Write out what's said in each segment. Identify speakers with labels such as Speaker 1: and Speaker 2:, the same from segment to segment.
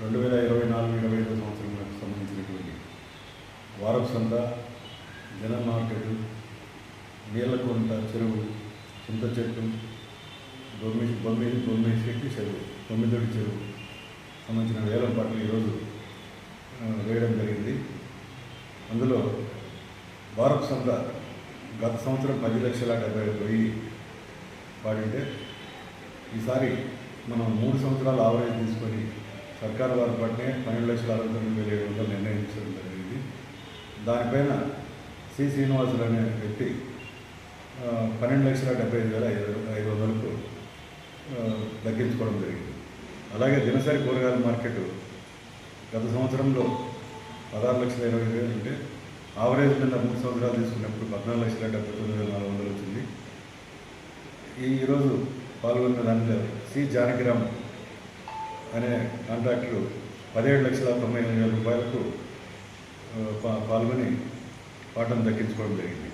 Speaker 1: రెండు వేల ఇరవై నాలుగు ఇరవై ఐదు సంవత్సరంకి సంబంధించినటువంటి వారపు సంత జనం మార్కెట్ నీళ్ళకుంట చెరువు చింత చెట్టు బొమ్మి బొమ్మి బొమ్మి చెట్టు చెరువు తొమ్మిదొడి చెరువు. సంబంధించిన వేలం పాటలు ఈరోజు వేయడం జరిగింది. అందులో భారత్ సంత గత సంవత్సరం పది లక్షల డెబ్బై ఐదు వెయ్యి పాడింటే ఈసారి మనం మూడు సంవత్సరాలు ఆవరేజ్ తీసుకొని సర్కారు వారి పట్నే పన్నెండు లక్షల అరవై తొమ్మిది వేల ఏడు వందలు నిర్ణయించడం జరిగింది. దానిపైన సి శ్రీనివాసులు అనే వ్యక్తి పన్నెండు లక్షల డెబ్బై ఐదు వేల ఐదు ఐదు వందలకు తగ్గించుకోవడం జరిగింది. అలాగే దినసరి కూరగాయల మార్కెట్ గత సంవత్సరంలో పదహారు లక్షల ఇరవై వేలు ఉంటే ఆవరేజ్ మీద మూడు సంవత్సరాలు తీసుకున్నప్పుడు పద్నాలుగు లక్షల డెబ్బై తొమ్మిది వేల నాలుగు వందలు వచ్చింది. ఈ ఈరోజు పాల్గొన్న దానిలో సి జానకిరామ్ అనే కాంట్రాక్టులు పదిహేడు లక్షల తొంభై ఎనిమిది వేల రూపాయలకు పాల్గొని పాటను దక్కించుకోవడం జరిగింది.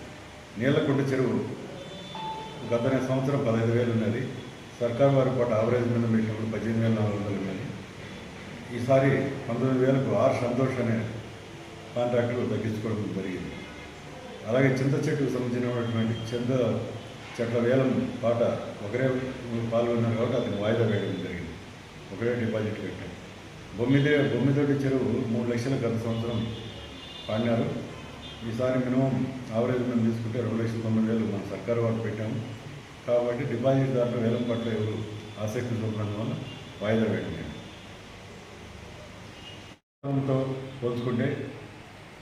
Speaker 1: నీళ్ళకుంట చెరువు గత సంవత్సరం పదహైదు వేలు ఉన్నది. సర్కార్ వారి పాటు ఆవరేజ్ మీద పెట్టినప్పుడు పద్దెనిమిది వేల నాలుగు వందలు కానీ ఈసారి పంతొమ్మిది వేలకు ఆర్ సంతోష్ అనే కాంట్రాక్టర్ తగ్గించుకోవడం జరిగింది. అలాగే చింత చెట్టుకు సంబంధించినటువంటి చింత చెట్ల వేలం పాట ఒకరే పాల్గొన్నారు కాబట్టి అతను వాయిదా వేయడం జరిగింది. ఒకరే డిపాజిట్ పెట్టాం బొమ్మిదే బొమ్మిదొడ్డి చెరువు మూడు లక్షలు గత సంవత్సరం పాడినారు. ఈసారి మినిమం ఆవరేజ్ మనం తీసుకుంటే రెండు లక్షల తొమ్మిది వేలు మన సర్కారు వాళ్ళు పెట్టాము. కాబట్టి డిపాజిట్ దాంట్లో వేలం పట్ల ఎవరు ఆసక్తి చూపినందువల్ల వాయిదా వేయడం పోల్చుకుంటే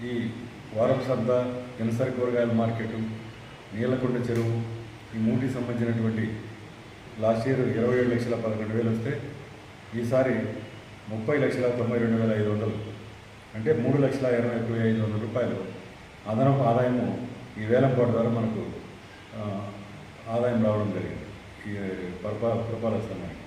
Speaker 1: ఈ వారపు సంత కినసరి కూరగాయల మార్కెట్ నీలకొండ చెరువు ఈ మూటికి సంబంధించినటువంటి లాస్ట్ ఇయర్ ఇరవై ఏడు లక్షల పదకొండు వేలు వస్తే ఈసారి ముప్పై లక్షల తొంభై రెండు వేల ఐదు వందలు. అంటే మూడు లక్షల ఇరవై ఒక్క ఐదు వందల రూపాయలు. అదనపు ఆదాయము ఈ వేలంపాట ద్వారా మనకు ఆదాయం రావడం జరిగింది ఈ పరిపా పురపాలక సంఘానికి